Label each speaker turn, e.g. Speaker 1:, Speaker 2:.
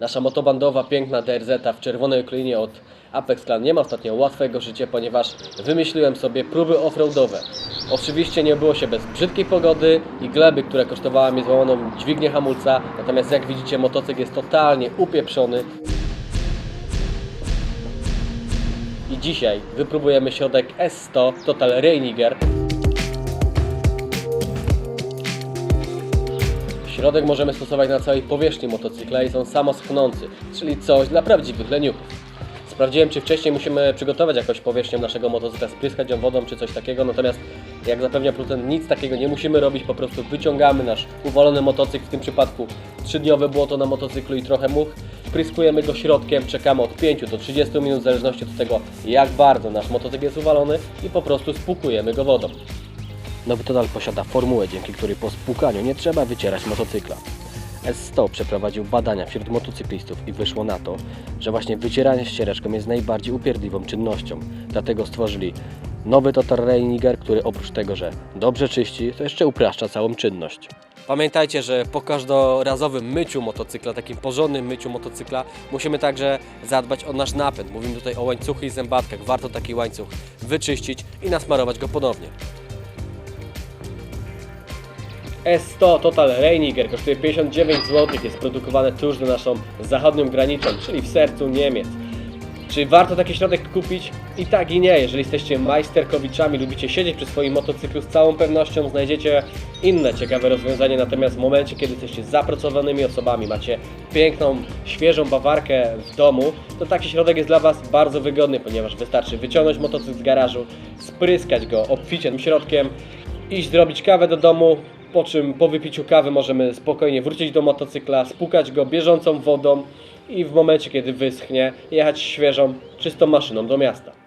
Speaker 1: Nasza motobandowa, piękna DRZ w czerwonej okleinie od Apex Clan nie ma ostatnio łatwego życia, ponieważ wymyśliłem sobie próby offroadowe. Oczywiście nie było się bez brzydkiej pogody i gleby, która kosztowała mnie złamaną dźwignię hamulca, natomiast jak widzicie motocykl jest totalnie upieprzony. I dzisiaj wypróbujemy środek S100 Total Reiniger. Środek możemy stosować na całej powierzchni motocykla i on samoschnący, czyli coś dla prawdziwych leniuchów. Sprawdziłem, czy wcześniej musimy przygotować jakąś powierzchnię naszego motocykla, spryskać ją wodą czy coś takiego, natomiast jak zapewnia producent, nic takiego nie musimy robić, po prostu wyciągamy nasz uwolony motocykl, w tym przypadku 3-dniowe błoto na motocyklu i trochę much, spryskujemy go środkiem, czekamy od 5 do 30 minut w zależności od tego, jak bardzo nasz motocykl jest uwalony i po prostu spłukujemy go wodą. Nowy Total posiada formułę, dzięki której po spłukaniu nie trzeba wycierać motocykla. S100 przeprowadził badania wśród motocyklistów i wyszło na to, że właśnie wycieranie ściereczką jest najbardziej upierdliwą czynnością. Dlatego stworzyli nowy Total Reiniger, który oprócz tego, że dobrze czyści, to jeszcze upraszcza całą czynność. Pamiętajcie, że po każdorazowym myciu motocykla, takim porządnym myciu motocykla, musimy także zadbać o nasz napęd. Mówimy tutaj o łańcuchy i zębatkach. Warto taki łańcuch wyczyścić i nasmarować go ponownie. S100 Total Reiniger kosztuje 59 zł, jest produkowane tuż za naszą zachodnią granicą, czyli w sercu Niemiec. Czy warto taki środek kupić? I tak i nie. Jeżeli jesteście majsterkowiczami, lubicie siedzieć przy swoim motocyklu, z całą pewnością znajdziecie inne ciekawe rozwiązanie. Natomiast w momencie, kiedy jesteście zapracowanymi osobami, macie piękną, świeżą bawarkę w domu, to taki środek jest dla Was bardzo wygodny, ponieważ wystarczy wyciągnąć motocykl z garażu, spryskać go obficie tym środkiem, iść zrobić kawę do domu, po czym po wypiciu kawy możemy spokojnie wrócić do motocykla, spłukać go bieżącą wodą i w momencie kiedy wyschnie jechać świeżą, czystą maszyną do miasta.